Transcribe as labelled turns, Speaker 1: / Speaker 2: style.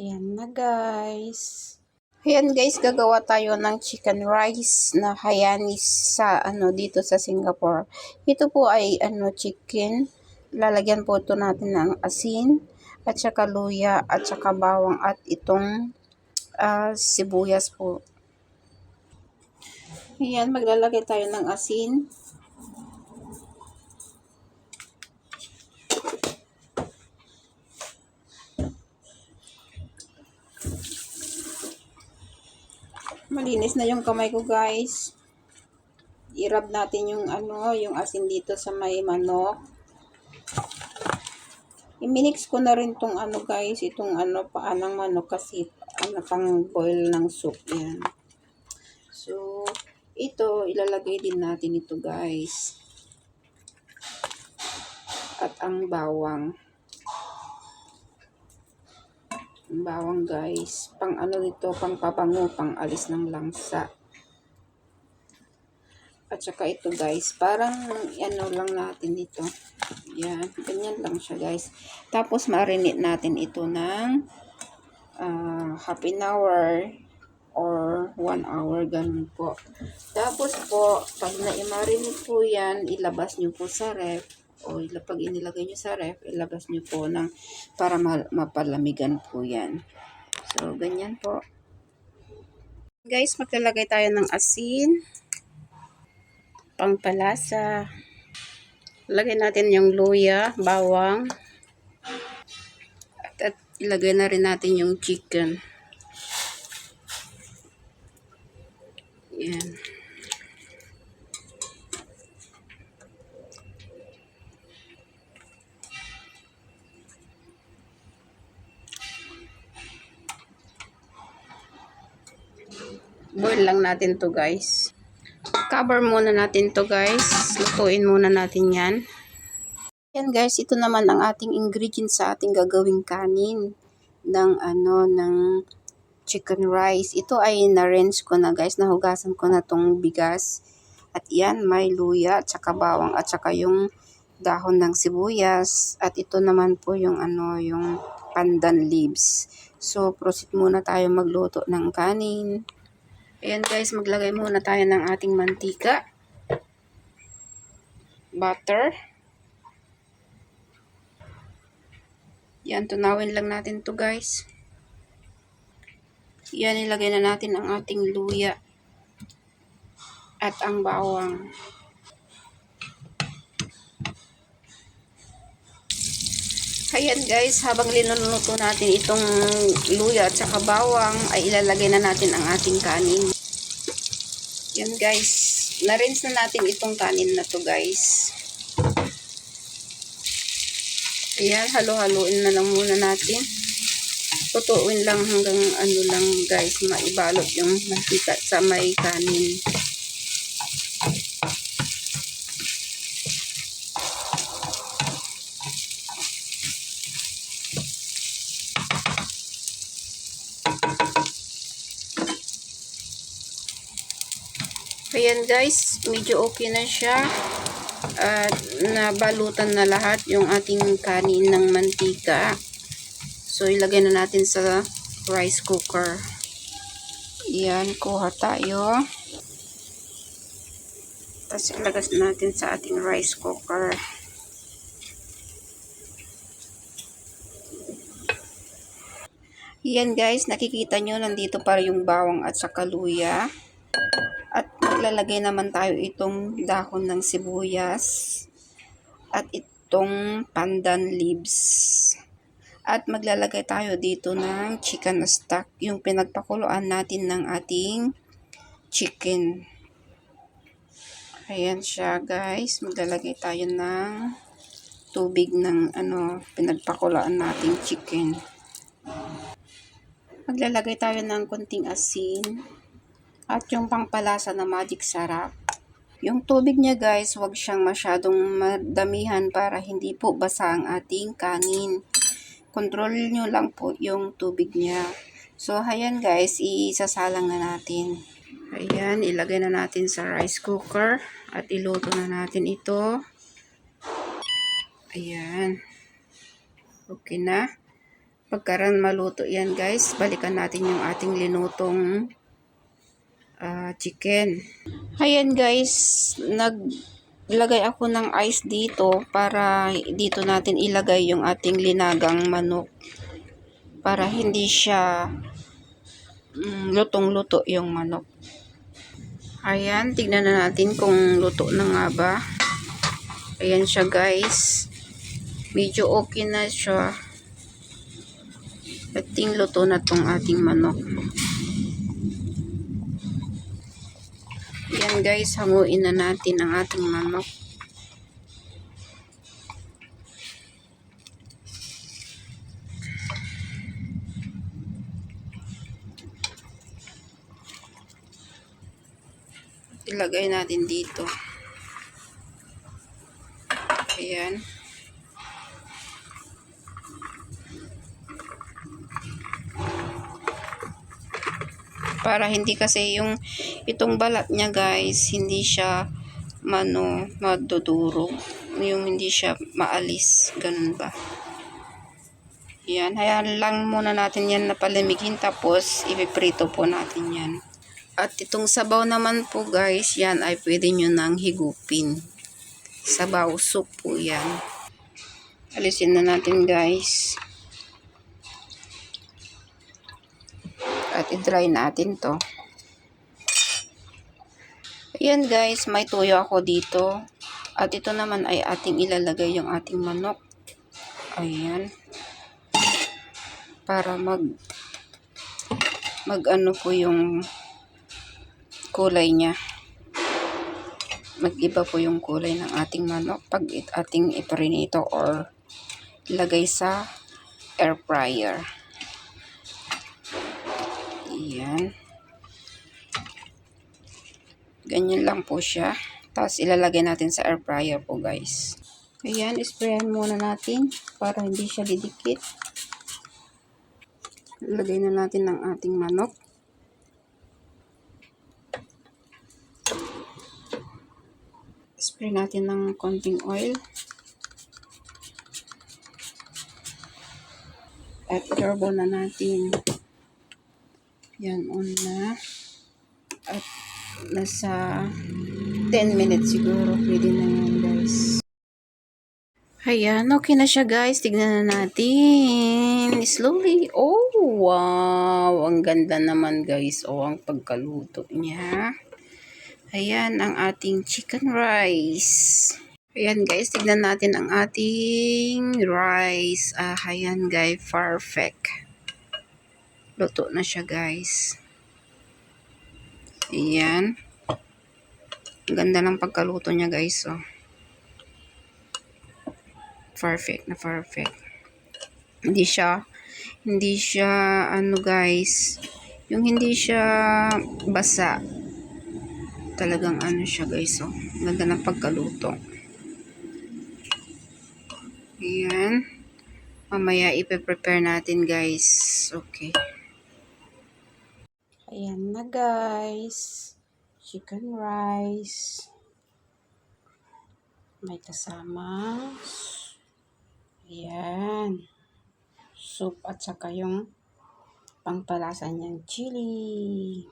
Speaker 1: Ayan na guys. Ayan guys, gagawa tayo ng chicken rice na Hayanis sa ano dito sa Singapore. Ito po ay ano chicken. Lalagyan po ito natin ng asin at saka luya at saka bawang at itong ah, sibuyas po. Ayan, maglalagay tayo ng asin. Malinis na yung kamay ko, guys. I-rub natin yung ano, yung asin dito sa may manok. I-mix ko na rin tong ano, guys, itong ano, paanang manok kasi ano, pang boil ng soup. Yan. So, ito, ilalagay din natin ito, guys. At ang bawang. Bawang guys. Pang ano nito, pang pabango, pang alis ng langsa. At saka ito guys, parang ano lang natin ito. Yan, ganyan lang siya guys. Tapos marinate natin ito ng uh, half an hour or 1 hour, ganun po. Tapos po, pag na-marinate po yan, ilabas nyo po sa ref o pag inilagay nyo sa ref, ilabas nyo po ng para ma mapalamigan po yan. So, ganyan po. Guys, maglalagay tayo ng asin. Pangpalasa. Lagay natin yung luya, bawang. At, at ilagay na rin natin yung chicken. Boil lang natin to guys. Cover muna natin to guys. Lutuin muna natin yan. Yan guys. Ito naman ang ating ingredients sa ating gagawing kanin ng ano ng chicken rice. Ito ay na-rinse ko na guys. Nahugasan ko na tong bigas. At yan may luya at saka bawang at saka yung dahon ng sibuyas. At ito naman po yung ano yung pandan leaves. So proceed muna tayo magluto ng kanin Ayan guys, maglagay muna tayo ng ating mantika. Butter. Yan, tunawin lang natin to guys. Yan, ilagay na natin ang ating luya. At ang bawang. Ayan guys, habang linuluto natin itong luya at saka bawang, ay ilalagay na natin ang ating kanin. Yan guys, na-rinse na natin itong kanin na to guys. Ayan, halo-haloin na lang muna natin. Tutuin lang hanggang ano lang guys, maibalot yung mantika sa may kanin. Ayan guys, medyo okay na siya. At nabalutan na lahat yung ating kanin ng mantika. So ilagay na natin sa rice cooker. Ayan, kuha tayo. Tapos ilagay natin sa ating rice cooker. Yan guys, nakikita nyo nandito para yung bawang at saka luya. At maglalagay naman tayo itong dahon ng sibuyas at itong pandan leaves. At maglalagay tayo dito ng chicken stock, yung pinagpakuluan natin ng ating chicken. Ayan siya guys, maglalagay tayo ng tubig ng ano, pinagpakuluan nating chicken. Maglalagay tayo ng konting asin at yung pangpalasa na magic sarap. Yung tubig niya guys, wag siyang masyadong madamihan para hindi po basa ang ating kanin. Control nyo lang po yung tubig niya. So, ayan guys, isasalang na natin. Ayan, ilagay na natin sa rice cooker at iluto na natin ito. Ayan. Okay na. Pagkaran maluto yan guys, balikan natin yung ating linutong ah, chicken. Ayan guys, naglagay ako ng ice dito para dito natin ilagay yung ating linagang manok para hindi siya mm, lutong-luto yung manok. Ayan, tignan na natin kung luto na nga ba. Ayan siya guys. Medyo okay na siya. Ating luto na tong ating manok. Yan guys, hanguin na natin ang ating manok. Ilagay natin dito. Ayan. Para hindi kasi yung itong balat niya guys hindi siya mano maduduro. Yung hindi siya maalis ganun ba? Yan hayaan lang muna natin yan na palamigin tapos ipiprito po natin yan. At itong sabaw naman po guys yan ay pwede nyo nang higupin. Sabaw soup po yan. Alisin na natin guys at i-dry natin to. Ayan guys, may tuyo ako dito. At ito naman ay ating ilalagay yung ating manok. Ayan. Para mag mag ano po yung kulay niya. Mag-iba po yung kulay ng ating manok pag ating iprinito or ilagay sa air fryer. Ayan. Ganyan lang po siya. Tapos ilalagay natin sa air fryer po guys. Ayan, sprayan muna natin para hindi siya didikit. Lagay na natin ng ating manok. Spray natin ng konting oil. At turbo na natin. Yan, on na. At nasa 10 minutes siguro. Pwede na yan, guys. Ayan, okay na siya, guys. Tignan na natin. Slowly. Oh, wow. Ang ganda naman, guys. Oh, ang pagkaluto niya. Ayan, ang ating chicken rice. Ayan, guys. Tignan natin ang ating rice. Ah, ayan, guys. Perfect. Luto na siya guys. Ayan. Ganda ng pagkaluto niya guys. Oh. Perfect na perfect. Hindi siya, hindi siya, ano guys, yung hindi siya basa. Talagang ano siya guys. Oh. Ganda ng pagkaluto. Ayan. Mamaya ipe-prepare natin guys. Okay. Ayan na guys. Chicken rice. May kasama. Ayan. Soup at saka yung pangpalasa niyang chili.